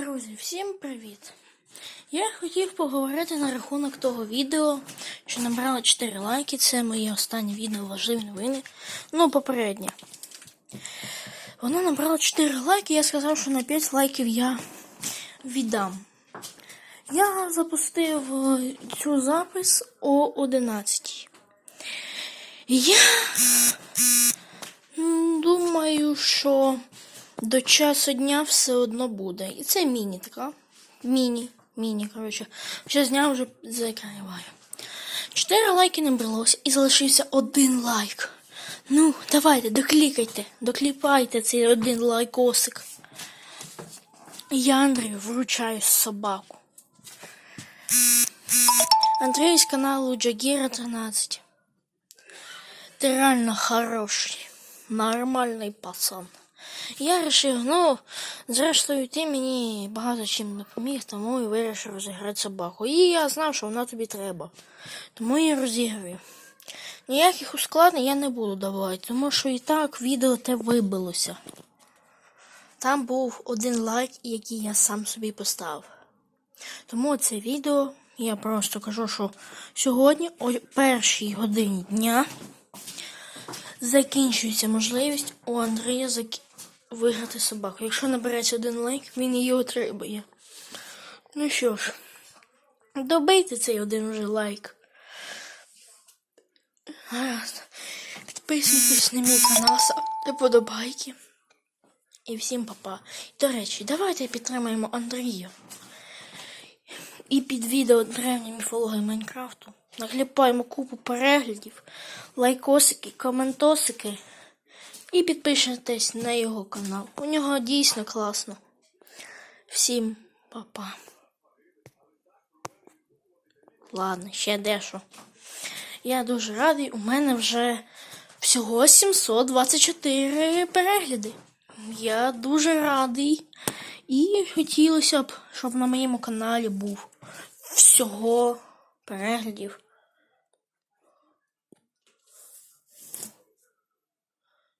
Друзі, всім привіт! Я хотів поговорити на рахунок того відео, що набрало 4 лайки. Це моє останнє відео важливі новини. Ну, попереднє. Воно набрало 4 лайки, я сказав, що на 5 лайків я віддам. Я запустив е, цю запис о 11. Я думаю, що до часу дня все одно буде. І це міні така. Міні. Міні, коротше. Ще дня вже закриваю. Чотири лайки набралось і залишився один лайк. Ну, давайте, доклікайте, докліпайте цей один лайкосик. Я Андрію вручаю собаку. Андрій з каналу Джагіра 13. Ти реально хороший, нормальний пацан. Я вирішив, ну, зрештою, ти мені багато чим допоміг, тому і вирішив розіграти собаку. І я знав, що вона тобі треба. Тому я розіграю. Ніяких ускладнень я не буду давати, тому що і так відео те вибилося. Там був один лайк, який я сам собі поставив. Тому це відео я просто кажу, що сьогодні, о першій годині дня, закінчується можливість у Андрія зак... виграти собаку. Якщо набереться один лайк, він її отримає. Ну що ж, добийте цей один вже лайк. Гаразд. Підписуйтесь на мій канал, ставте подобайки. І всім папа. До речі, давайте підтримаємо Андрія. І під відео древні міфології Майнкрафту накліпаємо купу переглядів, лайкосики, коментосики і підпишитесь на його канал. У нього дійсно класно. Всім па-па. Ладно, ще дещо. Я дуже радий, у мене вже всього 724 перегляди. Я дуже радий. І хотілося б, щоб на моєму каналі був всього переглядів.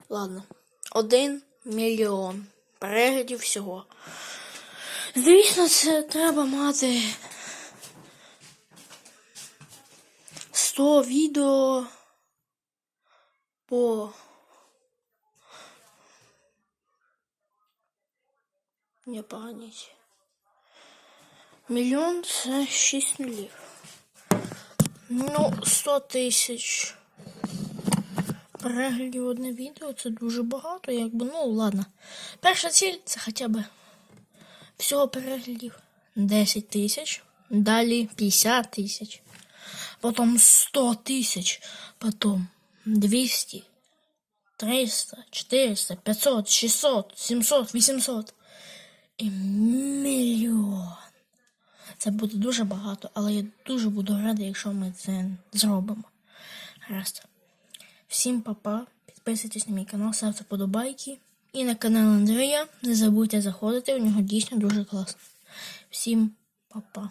Ладно, один мільйон переглядів всього. Звісно, це треба мати 100 відео по Не пам'ять. Мільйон це 6 нулів. Ну, 100 тисяч переглядів одне відео це дуже багато, якби, ну ладно. Перша ціль це хоча б всього переглядів 10 тисяч, далі 50 тисяч, потім 100 тисяч, потім 200, 300, 400, 500, 600, 700, 800 і мільйон. Це буде дуже багато, але я дуже буду радий, якщо ми це зробимо. Гаразд. Всім па-па. Підписуйтесь на мій канал, ставте подобайки. І на канал Андрія. Не забудьте заходити, у нього дійсно дуже класно. Всім па-па.